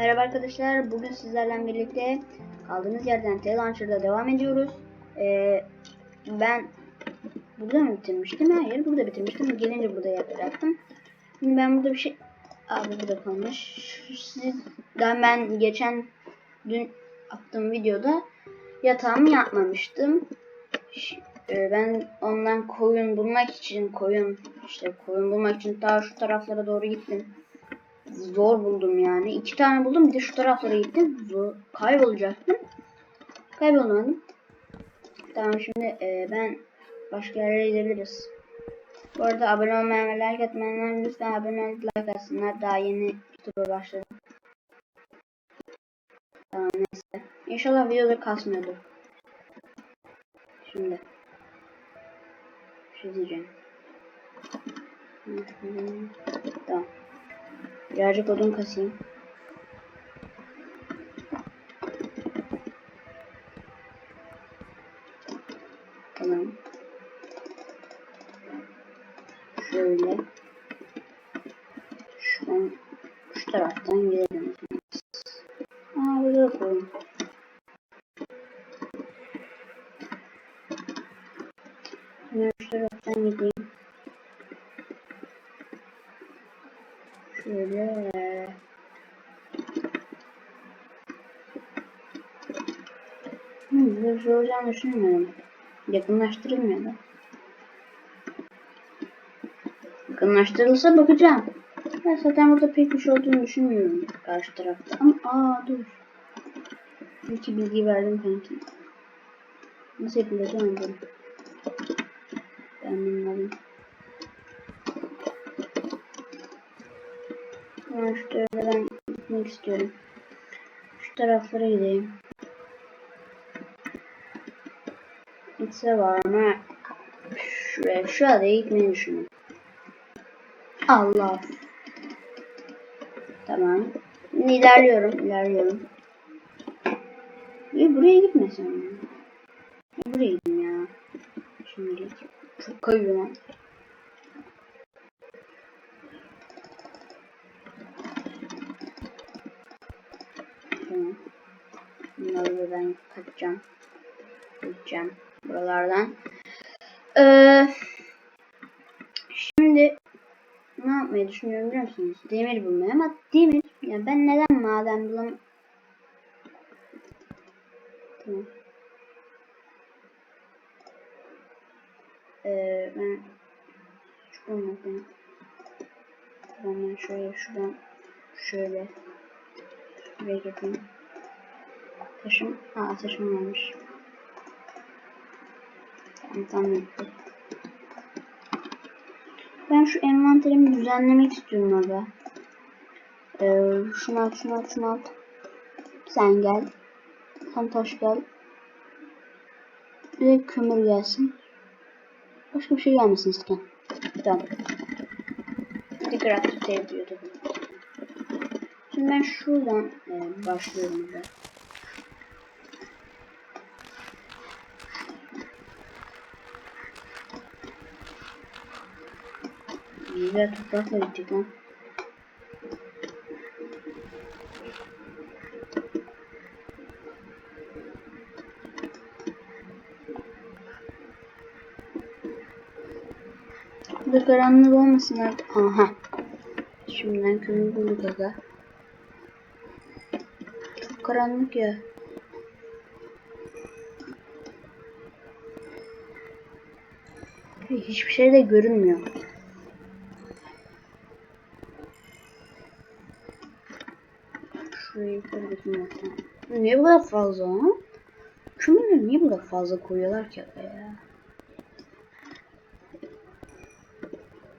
Merhaba arkadaşlar. Bugün sizlerle birlikte kaldığımız yerden T-Launcher'da devam ediyoruz. Ee, ben burada mı bitirmiştim? Hayır burada bitirmiştim. Gelince burada yapacaktım. Şimdi ben burada bir şey... Abi burada kalmış. Sizden ben geçen dün attığım videoda yatağımı yapmamıştım. Ş- e, Ben ondan koyun bulmak için koyun işte koyun bulmak için daha şu taraflara doğru gittim zor buldum yani. İki tane buldum bir de şu taraflara gittim. Zor, kaybolacaktım. Kaybolmadım. Tamam şimdi e, ben başka yerlere gidebiliriz. Bu arada abone olmayan ve like atmayanlar lütfen abone olup like atsınlar. Daha yeni YouTube'a başladım. Tamam neyse. İnşallah videoda kasmıyordur. Şimdi. Bir şey diyeceğim. Tamam. 然后这个东可行 Şöyle. Hmm, böyle bir şey olacağını düşünmüyorum. Yakınlaştırılmıyor da. Yakınlaştırılsa bakacağım. Ben zaten burada pek bir şey olduğunu düşünmüyorum karşı tarafta. Ama aa dur. İki bilgi verdim kanki. Nasıl yapılacak anladım. Ben bunu Ben şu tarafadan gitmek istiyorum. Şu taraflara gideyim. Gitse var mı? Şuraya, şu adaya gitmeyi düşünüyorum. Allah. Tamam. Şimdi ilerliyorum, ilerliyorum. Niye buraya gitmesem ya? Buraya gideyim ya? Şimdilik. Çok kayıyor. Tamam. Bunları da ben kaçacağım. Gideceğim buralardan. Ee, şimdi ne yapmayı düşünüyorum biliyor musunuz? Demir bulmayı ama demir ya ben neden maden bulam Tamam. Ee, ben şu bulmadım. Ben şöyle şuradan şöyle Buraya gideyim. Taşım. Aa taşım varmış. Tamam. Ben şu envanterimi düzenlemek istiyorum abi. Ee, şunu al, şunu al, şunu al. Sen gel. Sen taş gel. Bir de kömür gelsin. Başka bir şey gelmesin istedim. Tamam. Bir craft save diyor tabii. Şimdi ben şuradan e, başlıyorum da. Güzel toprakla gittik lan. Burada karanlık olmasın artık. Aha. Şimdiden kömür bulduk aga. Karanlık ya. Hiçbir şey de görünmüyor. Şurayı yukarı. Niye bu kadar fazla ha? Kömürleri niye bu kadar fazla koyuyorlar ki ya?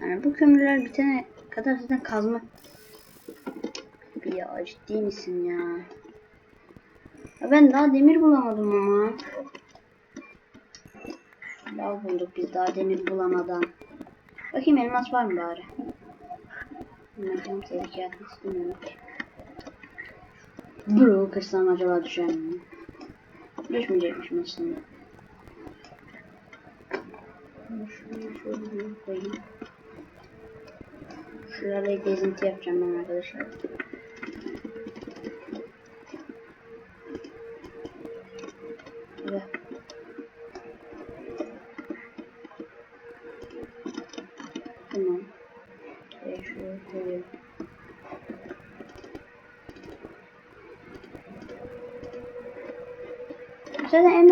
Yani bu kömürler bitene kadar zaten kazma. Ya ciddi misin ya? Ben daha demir bulamadım ama. Lav bulduk biz daha demir bulamadan. Bakayım elmas var mı bari? Bilmiyorum tehlikeye atmak istemiyorum. Bro kırsam acaba düşer mi? Düşmeyecekmişim aslında. Şunu şöyle koyayım. Şurada gezinti yapacağım ben arkadaşlar.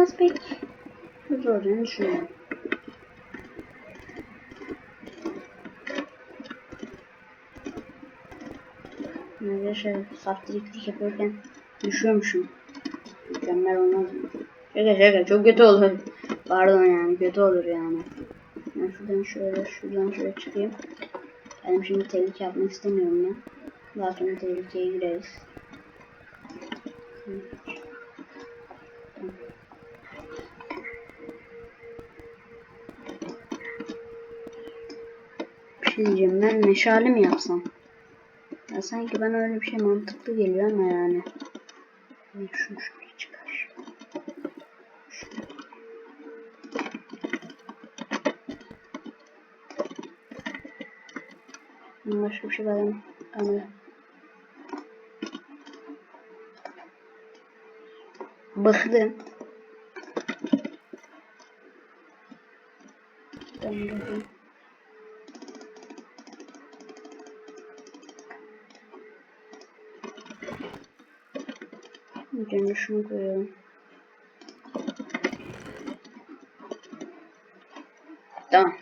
Elmas pek hızlı olacağını düşünüyorum. Arkadaşlar saf direktlik yapıyorken düşüyormuşum. Mükemmel olmaz mı? Şaka şaka çok kötü olur. Pardon yani kötü olur yani. Ben şuradan şöyle şuradan şöyle çıkayım. Benim şimdi tehlike yapmak istemiyorum ya. Daha sonra tehlikeye gireriz. Bir şey diyeceğim ben meşale mi yapsam? Ya sanki bana öyle bir şey mantıklı geliyor ama yani. Şunu şöyle çıkar. Şunu. Başka bir şey var mı? Bıktım. Ben bakayım. Önce şunu koyalım. Tamam.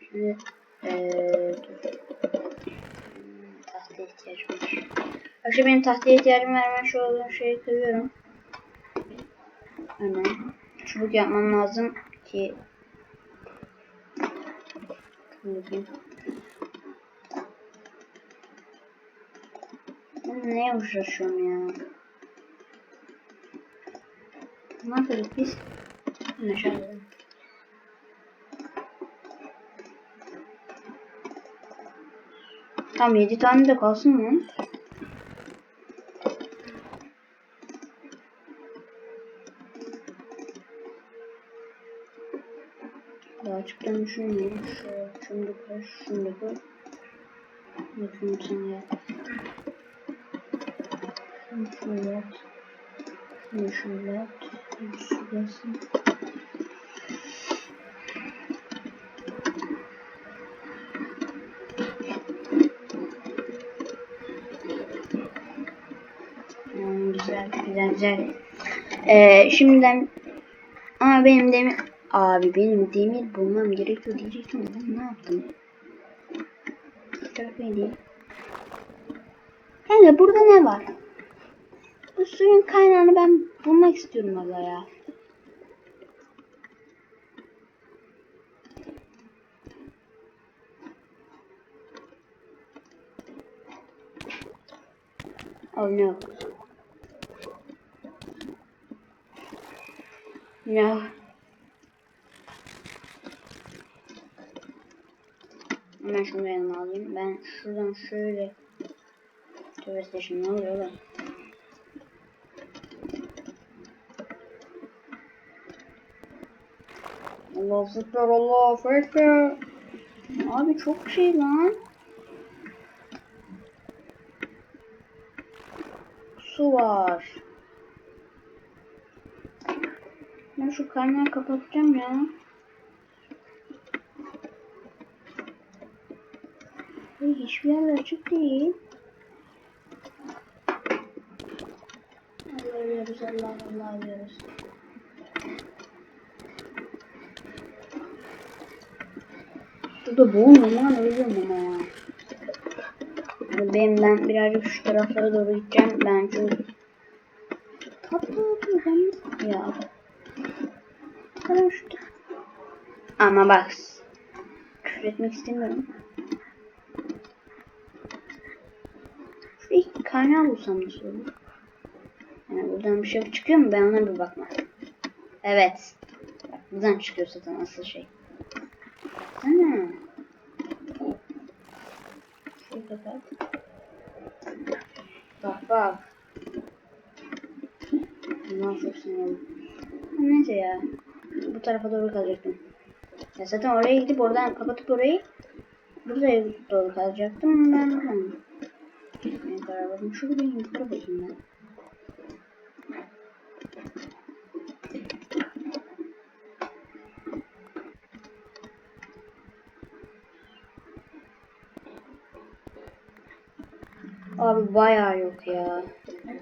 Şimdi ee, Tahtaya ihtiyacım var. Akşam benim tahtaya ihtiyacım var. Ben şu olan şeyi kırıyorum. Hemen. Çubuk yapmam lazım ki kırayım. Neye uğraşıyorum ya? Yapıyorduk biz? Meşale. Tam 7 tane de kalsın mı? Açıktan düşünmüyorum. Şöyle şunu da koy, şunu da koy. Bakayım sana ya. Şunu şöyle at. Şunu şöyle at. Hmm, güzel, güzel, güzel. Ee, şimdiden ama benim demir abi benim demir bulmam gerekiyor diyecektim ben ne yaptım? Taraf neydi? Kanka burada ne var? Bu suyun kaynağını ben bulmak istiyorum valla ya. Oh no. No. Hemen şunu alayım. Ben şuradan şöyle Tövbe ne oluyor lan? Allah ekber Allah ekber. Abi çok şey lan. Su var. Ben şu kaynağı kapatacağım ya. Hiçbir yer açık değil. Allah arıyoruz Allah Allah. Şurada boğulma lan ölüyorum ama ya. Benim ben birazcık şu taraflara doğru gideceğim. Ben çünkü tatlı ben ya. Şu ama bak küfür etmek istemiyorum. Şu ilk kaynağı bulsam nasıl olur? Yani buradan bir şey çıkıyor mu? Ben ona bir bakmam. Evet. Bak buradan çıkıyor zaten asıl şey. Şurayı kapat. Bak bak. Bundan çok sinirlendim. Neyse ya. Bu tarafa doğru kalacaktım. Ya zaten oraya gidip oradan kapatıp orayı buraya doğru kalacaktım. Ben buradan. Ne karar verdim. Şurada bir yukarı bakayım ben. Abi bayağı yok ya.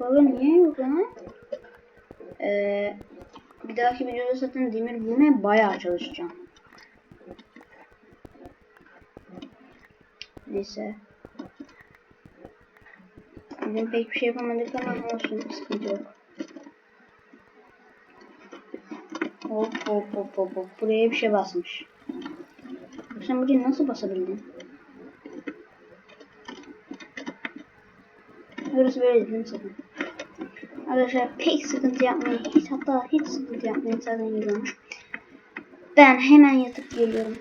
Baba niye yok lan? Ee, bir dahaki videoda zaten demir bulmaya bayağı çalışacağım. Neyse. Bugün pek bir şey yapamadık ama olsun sıkıntı yok. Hop hop hop hop hop. Buraya bir şey basmış. Sen buraya nasıl basabildin? Burası böyle değil mi? Arkadaşlar pek sıkıntı yapmayın. Hiç hatta hiç sıkıntı yapmayın zaten yiyorum. Ben hemen yatıp geliyorum.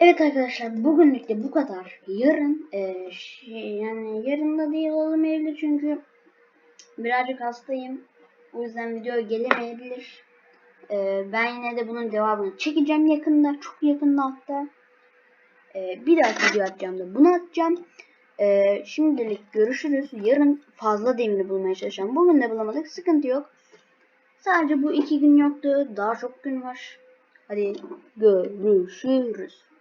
Evet arkadaşlar bugünlük de bu kadar. Yarın e, şey, yani yarın da değil olamayabilir çünkü birazcık hastayım. O yüzden video gelemeyebilir. E, ben yine de bunun devamını çekeceğim yakında. Çok yakında hatta. E, bir dahaki video atacağım da bunu atacağım. E, şimdilik görüşürüz. Yarın fazla demiri bulmaya çalışacağım. Bugün de bulamadık. Sıkıntı yok. Sadece bu iki gün yoktu. Daha çok gün var. Hadi görüşürüz.